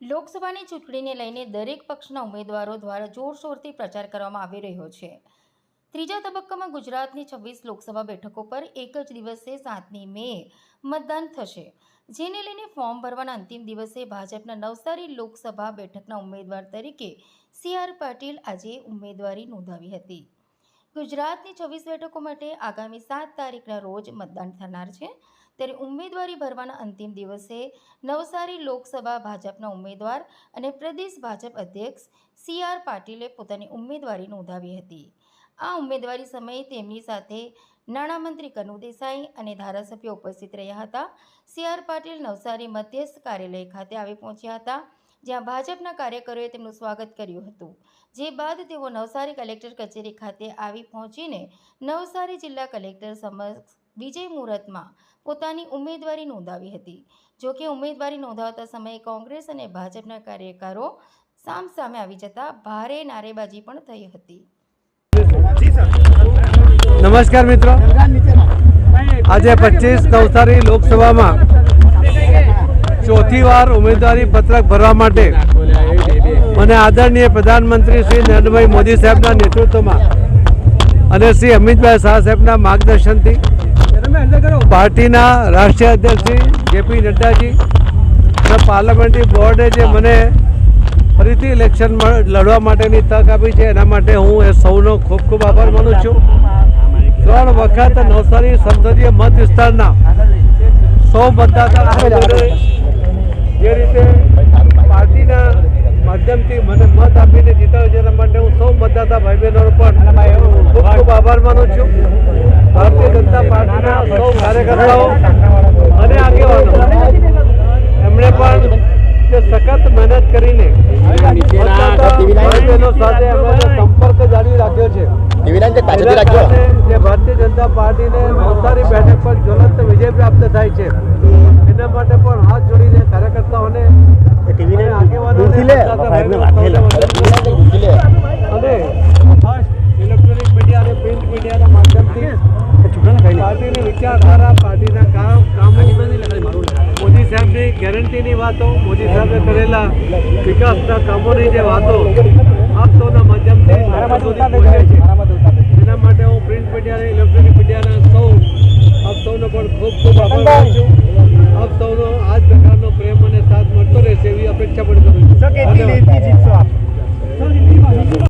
લોકસભાની ચૂંટણીને લઈને દરેક પક્ષના ઉમેદવારો દ્વારા જોરશોરથી પ્રચાર કરવામાં આવી રહ્યો છે. ત્રીજા તબક્કામાં ગુજરાતની છવ્વીસ લોકસભા બેઠકો પર એક જ દિવસે સાતમી મે મતદાન થશે. જેને લઈને ફોર્મ ભરવાના અંતિમ દિવસે ભાજપના નવસારી લોકસભા બેઠકના ઉમેદવાર તરીકે સી આર પાટીલ આજે ઉમેદવારી નોંધાવી હતી. ગુજરાતની છવ્વીસ બેઠકો માટે આગામી સાત તારીખના રોજ મતદાન થનાર છે. ત્યારે ઉમેદવારી ભરવાના અંતિમ દિવસે નવસારી લોકસભા ભાજપના ઉમેદવાર અને પ્રદેશ ભાજપ અધ્યક્ષ સી આર પાટીલે પોતાની ઉમેદવારી નોંધાવી હતી. આ ઉમેદવારી સમયે તેમની સાથે નાણામંત્રી કનુ દેસાઈ અને ધારાસભ્યો ઉપસ્થિત રહ્યા હતા. સી આર પાટીલ નવસારી મધ્યસ્થ કાર્યાલય ખાતે આવી પહોંચ્યા હતા, જ્યાં ભાજપના કાર્યકરોએ તેમનું સ્વાગત કર્યું હતું. જે બાદ તેઓ નવસારી કલેક્ટર કચેરી ખાતે આવી પહોંચીને નવસારી જિલ્લા કલેક્ટર સમક્ષ વિજય મુહૂર્તમાં પોતાની ઉમેદવારી નોંધાવી હતી. જોકે ઉમેદવારી નોંધાવતા સમયે કોંગ્રેસ અને ભાજપના કાર્યકરો સામસામે આવી જતા ભારે નારેબાજી પણ થઈ હતી. નમસ્કાર મિત્રો. આજે પચીસ નવસારી લોકસભામાં ચોથી વાર ઉમેદવારી પત્રક ભરવા માટે મને આદરણીય પ્રધાનમંત્રી શ્રી નરેન્દ્રભાઈ મોદી સાહેબના નેતૃત્વમાં અને શ્રી અમિતભાઈ શાહ સાહેબના માર્ગદર્શનથી પાર્ટીના રાષ્ટ્રીય અધ્યક્ષ શ્રી જેપી નડ્ડાજી અને પાર્લામેન્ટરી બોર્ડે જે મને ફરીથી ઇલેક્શન લડવા માટેની તક આપી છે એના માટે હું એ સૌનો ખૂબ ખૂબ આભાર માનું છું. ત્રણ વખત નવસારી સંસદીય મત વિસ્તારના સૌ મતદાતા જે રીતે પાર્ટીના માધ્યમથી મને મત આપીને જીતાવ્યું છે એના માટે હું સૌ મતદાતા ભાઈ બહેનો પણ ખૂબ ખૂબ આભાર માનું છું ભારતીય જનતા પાર્ટીના સૌ કાર્યકર્તાઓ અને આગેવાનો એમણે પણ જે સખત મહેનત કરીને મતદાતા ભાઈ બહેનો સાથે એમણે જે સંપર્ક જાળવી રાખ્યો રાખજો. કારણે જે ભારતીય જનતા પાર્ટીને નવસારી બેઠક પર જ્વલંત વિજય પ્રાપ્ત થાય છે. એના માટે પણ હાથ જોડીને કાર્યકર્તાઓને ટીવીને આગેવાનોને અને ઇલેક્ટ્રોનિક મીડિયા અને પ્રિન્ટ મીડિયાના માધ્યમથી પાર્ટીની વિચારધારા પાર્ટીના કામ કામો. મોદી સાહેબની ગેરંટીની વાતો મોદી સાહેબે કરેલા વિકાસના કામોની જે વાતો લોકો સુધી પહોંચે છે. એના